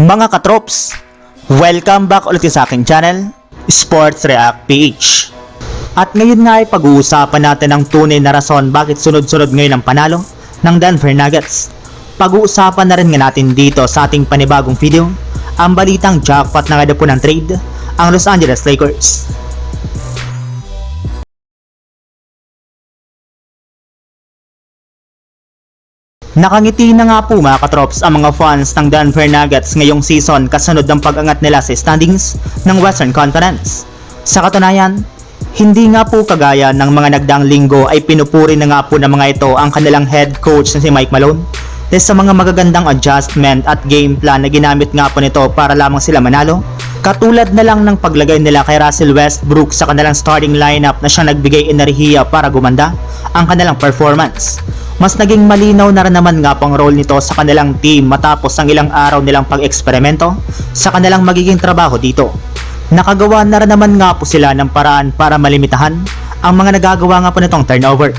Mga katrops, welcome back ulit sa aking channel, Sports React PH. At ngayon nga ay pag-uusapan natin ang tunay na rason bakit sunod-sunod ngayon ang panalo ng Denver Nuggets. Pag-uusapan na rin nga natin dito sa ating panibagong video, ang balitang jackpot na nga po ng trade, ang Los Angeles Lakers. Nakangiti na nga po mga katrops ang mga fans ng Denver Nuggets ngayong season kasunod ng pag-angat nila sa standings ng Western Conference. Sa katunayan, hindi nga po kagaya ng mga nagdaang linggo ay pinupuri na nga po ng mga ito ang kanilang head coach na si Mike Malone dahil sa mga magagandang adjustment at game plan na ginamit nga po nito para lamang sila manalo. Katulad na lang ng paglagay nila kay Russell Westbrook sa kanilang starting lineup na siya nagbigay enerhiya para gumanda ang kanilang performance. Mas naging malinaw na rin naman nga po ang role nito sa kanilang team matapos ang ilang araw nilang pag-eksperimento sa kanilang magiging trabaho dito. Nakagawa na rin naman nga po sila ng paraan para malimitahan ang mga nagagawa nga po nitong turnover.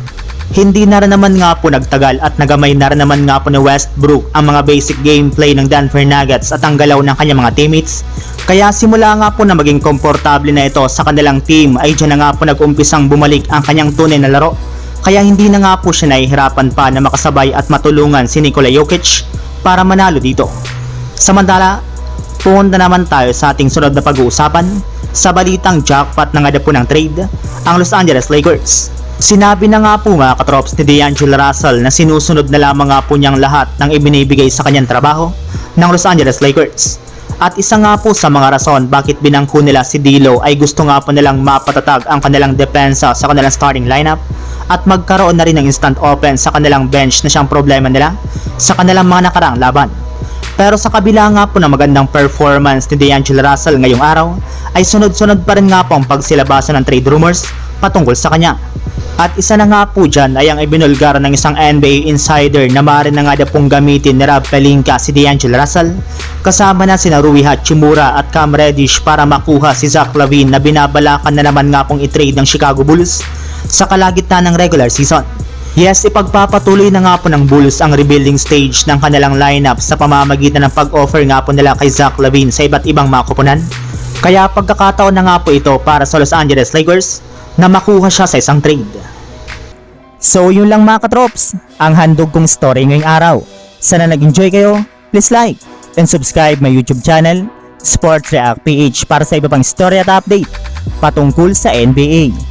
Hindi na rin naman nga po nagtagal at nagamay na rin naman nga po ni Westbrook ang mga basic gameplay ng Denver Nuggets at ang galaw ng kanyang mga teammates. Kaya simula nga po na maging komportable na ito sa kanilang team ay dyan na nga po nag-umpisang bumalik ang kanyang tunay na laro. Kaya hindi na nga po siya nahihirapan pa na makasabay at matulungan si Nikola Jokic para manalo dito. Samantala, punta naman tayo sa ating sunod na pag-uusapan sa balitang jackpot na nga po ng trade, ang Los Angeles Lakers. Sinabi na nga po mga katrops ni D'Angelo Russell na sinusunod na lamang nga po niyang lahat ng ibinibigay sa kanyang trabaho ng Los Angeles Lakers. At isa nga po sa mga rason bakit binangko nila si D'Lo ay gusto nga po nilang mapatatag ang kanilang depensa sa kanilang starting lineup at magkaroon na rin ng instant offense sa kanilang bench na siyang problema nila sa kanilang mga nakaraang laban. Pero sa kabila nga po ng magandang performance ni D'Angelo Russell ngayong araw, ay sunod-sunod pa rin nga po ang pagsilabasan ng trade rumors patungkol sa kanya. At isa na nga po dyan ay ang ibinulgar ng isang NBA insider na maaari na nga na pong gamitin ni Rob Pelinka si D'Angelo Russell kasama na sina Rui Hachimura at Cam Reddish para makuha si Zach Lavine na binabalakan na naman nga pong i-trade ng Chicago Bulls sa kalagitnaan ng regular season. Yes, ipagpapatuloy na nga po ng Bulls ang rebuilding stage ng kanilang lineup sa pamamagitan ng pag-offer nga po nila kay Zach Lavine sa iba't ibang mga kupunan. Kaya pagkakataon na nga po ito para sa Los Angeles Lakers na makuha siya sa isang trade. So yun lang mga katrops, ang handog kong story ngayong araw. Sana nag-enjoy kayo, please like and subscribe my YouTube channel, Sports React PH para sa iba pang story at update patungkol sa NBA.